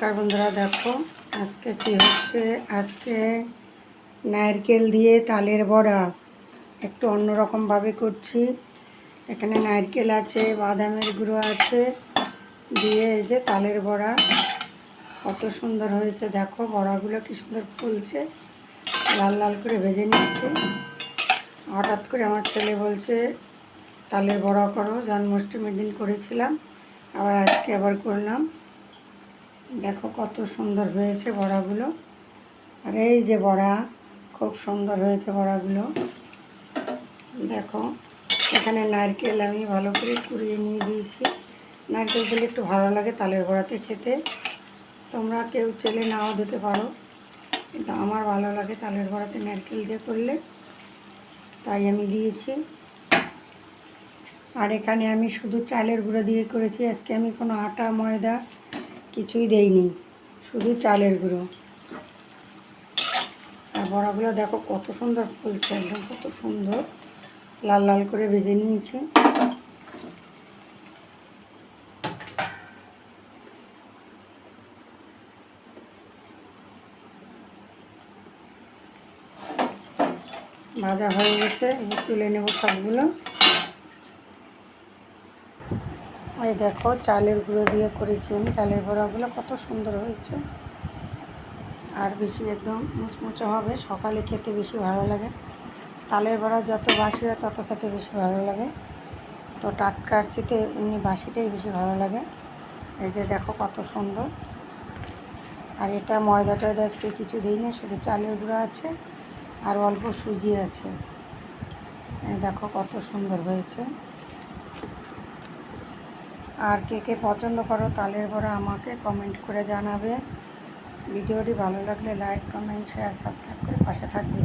নমস্কার বন্ধুরা, দেখো আজকে কি হচ্ছে? আজকে নারকেল দিয়ে তালের বড়া। একটু অন্যরকমভাবে করছি। এখানে নারকেল আছে, বাদামের গুঁড়ো আছে, দিয়ে এই যে তালের বড়া। কত সুন্দর হয়েছে, দেখো বড়াগুলো কি সুন্দর ফুলছে। লাল লাল করে ভেজে নিচ্ছে। হঠাৎ করে আমার ছেলে বলছে, তালের বড়া করো। জন্মাষ্টমীর দিন করেছিলাম, আবার আজকে আবার করলাম। দেখো কত সুন্দর হয়েছে বড়াগুলো। আর এই যে বড়া, খুব সুন্দর হয়েছে বড়াগুলো। দেখো, এখানে নারকেল আমি ভালো করে কুড়িয়ে নিয়ে দিয়েছি। নারকেল দিলে একটু ভালো লাগে তালের বড়াতে খেতে। তোমরা কেউ চেলে নাও দিতে পারো। কিন্তু আমার ভালো লাগে তালের বড়াতে নারকেল দিয়ে করলে। তাই আমি দিয়েছি। আর এখানে আমি শুধু চালের গুঁড়ো দিয়ে করেছি। আজকে আমি কোনো আটা, ময়দা কিছুই দেইনি, শুধু চালের গুঁড়ো। আর বড়াগুলো দেখো কত সুন্দর ফুলছে, একদম কত সুন্দর। লাল লাল করে ভেজে নিয়েছি। ভাজা হয়ে গেছে তুলে নেব সবগুলো এই দেখো, চালের গুঁড়ো দিয়ে করেছি আমি। চালের বড়াগুলো কত সুন্দর হয়েছে। আর বেশি একদম মুচমুচে হবে। সকালে খেতে বেশি ভালো লাগে। তালের বড়া যত বাসি হয় তত খেতে বেশি ভালো লাগে। তো টাটকার চেতে এমনি বাসিটাই বেশি ভালো লাগে। এই যে দেখো কত সুন্দর। আর এটা ময়দা টয়দা আজকে কিছু দিই না শুধু চালের গুঁড়ো আছে আর অল্প সুজি আছে। দেখো কত সুন্দর হয়েছে। আর কে কে পছন্দ করো তালের পরে আমাকে কমেন্ট করে জানাবে ভিডিওটি ভালো লাগলে লাইক কমেন্ট শেয়ার সাবস্ক্রাইব করে পাশে থাকবে.